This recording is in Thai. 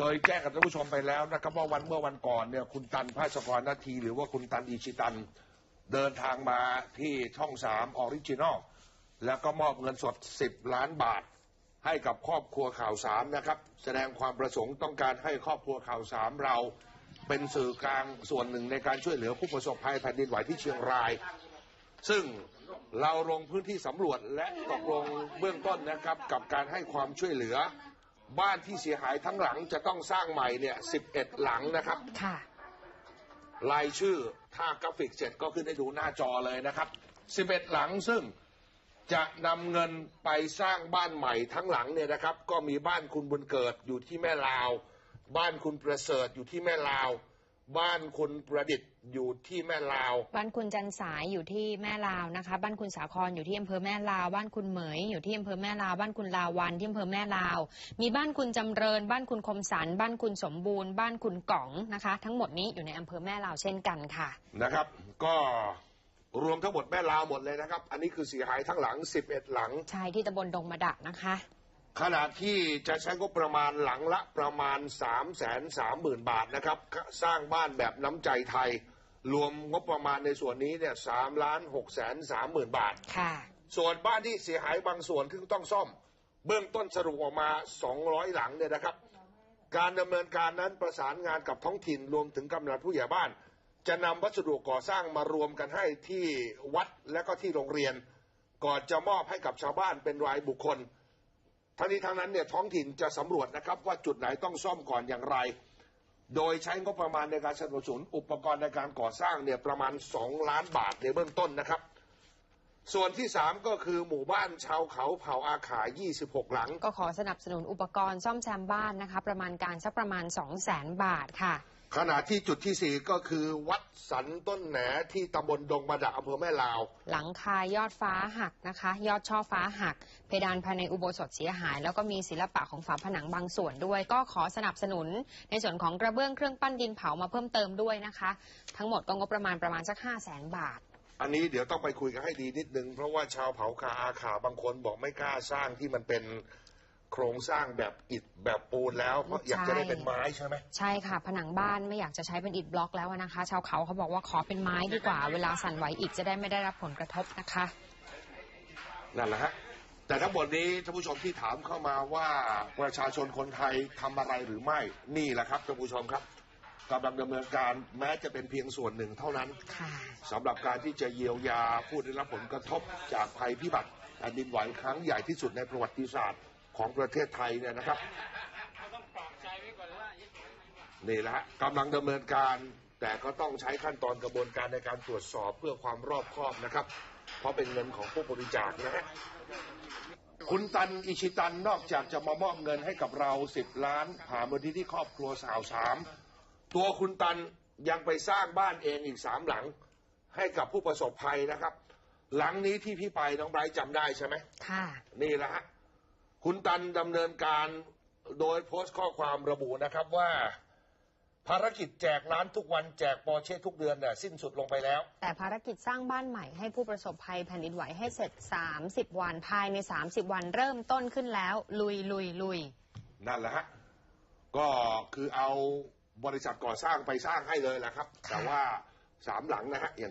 เคยแจ้งกับท่านผู้ชมไปแล้วนะครับว่าวันเมื่อวันก่อนเนี่ยคุณตันภาสกรนาที หรือว่าคุณตันอิชิตัน เดินทางมาที่ช่องสามออริจินอลแล้วก็มอบเงินสด 10 ล้านบาท ให้กับครอบครัวข่าวสามนะครับ แสดงความประสงค์ต้องการให้ครอบครัวข่าวสามเรา เป็นสื่อกลางส่วนหนึ่งในการช่วยเหลือผู้ประสบภัยแผ่นดินไหวที่เชียงราย ซึ่งเราลงพื้นที่สำรวจและตกลงเบื้องต้นนะครับกับการให้ความช่วยเหลือ บ้านที่เสียหายทั้งหลังจะต้องสร้างใหม่เนี่ย11หลังนะครับค่ะรายชื่อถ้ากราฟิกเสร็จก็ขึ้นให้ดูหน้าจอเลยนะครับ11หลังซึ่งจะนำเงินไปสร้างบ้านใหม่ทั้งหลังเนี่ยนะครับ ก็มีบ้านคุณบุญเกิดอยู่ที่แม่ลาว บ้านคุณประเสริฐอยู่ที่แม่ลาว บ้านคุณประดิษฐ์อยู่ที่แม่ลาว บ้านคุณจันสายอยู่ที่แม่ลาวนะคะ บ้านคุณสาครอยู่ที่อำเภอแม่ลาว บ้านคุณเหมยอยู่ที่อำเภอแม่ลาว บ้านคุณลาวันที่อำเภอแม่ลาว มีบ้านคุณจำเริญ บ้านคุณคมสัน บ้านคุณสมบูรณ์ บ้านคุณก๋องนะคะ ทั้งหมดนี้อยู่ในอำเภอแม่ลาวเช่นกันค่ะ นะครับ ก็รวมทั้งหมดแม่ลาวหมดเลยนะครับ อันนี้คือเสียหายทั้งหลัง 11 หลังชายที่ตำบลดงมะดะนะคะ ขณะที่จะใช้งบประมาณหลังละประมาณ 3 3 0 0 0 0 บาทนะครับ สร้างบ้านแบบน้ำใจไทย รวมงบประมาณในส่วนนี้เนี่ยสามล้านหกแสนสามหมื่นบาท ค่ะ ส่วนบ้านที่เสียหายบางส่วนที่ต้องซ่อม เบื้องต้นสรุปออกมา 200 หลังเนี่ยนะครับ การดำเนินการนั้นประสานงานกับท้องถิ่นรวมถึงกำนันผู้ใหญ่บ้าน จะนำวัสดุก่อสร้างมารวมกันให้ที่วัดและก็ที่โรงเรียน ก่อนจะมอบให้กับชาวบ้านเป็นรายบุคคล ทั้งนี้ทั้งนั้นเนี่ยท้องถิ่นจะสำรวจนะครับว่าจุดไหนต้องซ่อมก่อนอย่างไร โดยใช้งบประมาณในการสนับสนุนอุปกรณ์ในการก่อสร้างเนี่ยประมาณ 2 ล้านบาทในเบื้องต้นนะครับ ส่วนที่ 3 ก็คือหมู่บ้านชาวเขาเผ่าอาขา 26 หลัง ก็ขอสนับสนุนอุปกรณ์ซ่อมแซมบ้านนะคะ ประมาณการสักประมาณ 2 0 0แสนบาทค่ะ ขณะที่จุดที่4ก็คือวัดสันต้นแหนที่ตำบลดงมาดะอำเภอแม่ลาว หลังคายอดฟ้าหักนะคะ ยอดช่อฟ้าหัก เพดานภายในอุโบสถเสียหาย แล้วก็มีศิลปะของฝาผนังบางส่วนด้วย ก็ขอสนับสนุน ในส่วนของกระเบื้องเครื่องปั้นดินเผามาเพิ่มเติมด้วยนะคะ ทั้งหมดก็งบประมาณประมาณสัก5 0 0แสนบาทอันนี้เดี๋ยวต้องไปคุยกันให้ดีนิดนึง เพราะว่าชาวเผ่าคาอาขาบางคนบอกไม่กล้าสร้างที่มันเป็น โครงสร้างแบบอิฐแบบปูนแล้วเพราะอยากจะได้เป็นไม้ใช่ไหมใช่ค่ะ ผนังบ้านไม่อยากจะใช้เป็นอิฐบล็อกแล้วนะคะ ชาวเขาเขาบอกว่าขอเป็นไม้ดีกว่า เวลาสั่นไหวอีกจะได้ไม่ได้รับผลกระทบนะคะนั่นแหละฮะแต่ทั้งหมดนี้ท่านผู้ชมที่ถามเข้ามาว่าประชาชนคนไทยทำอะไรหรือไม่นี่แหละครับท่านผู้ชมครับกำลังดำเนินการแม้จะเป็นเพียงส่วนหนึ่งเท่านั้นค่ะสำหรับการที่จะเยียวยาผู้ได้รับผลกระทบจากภัยพิบัติแผ่นดินไหวครั้งใหญ่ที่สุดในประวัติศาสตร์ ของประเทศไทยเนี่ยนะครับนี่แหละฮะกำลังดำเนินการ แต่ก็ต้องใช้ขั้นตอนกระบวนการในการตรวจสอบเพื่อความรอบคอบนะครับ เพราะเป็นเงินของผู้บริจาคนะฮะคุณตันอิชิตันนอกจากจะมามอบเงินให้กับเราสิบล้านผ่านมูลที่ที่ครอบครัวสาวสามตัวคุณตันยังไปสร้างบ้านเองอีกสามหลัง ให้กับผู้ประสบภัยนะครับ หลังนี้ที่พี่ไปน้องไบรท์จำได้ใช่ไหมค่ะ นี่แหละฮะ คุณตันดำเนินการโดยโพสต์ข้อความระบุนะครับว่า ภารกิจแจกร้านทุกวันแจกปอร์เช่ทุกเดือนเนี่ยสิ้นสุดลงไปแล้ว แต่ภารกิจสร้างบ้านใหม่ให้ผู้ประสบภัยแผ่นดินไหวให้เสร็จ 30 วันภายใน 30 วันเริ่มต้นขึ้นแล้ว ลุยลุยลุยนั่นแหละฮะก็คือเอาบริษัทก่อสร้างไปสร้างให้เลยแหละครับ แต่ว่าสามหลังนะฮะอย่าง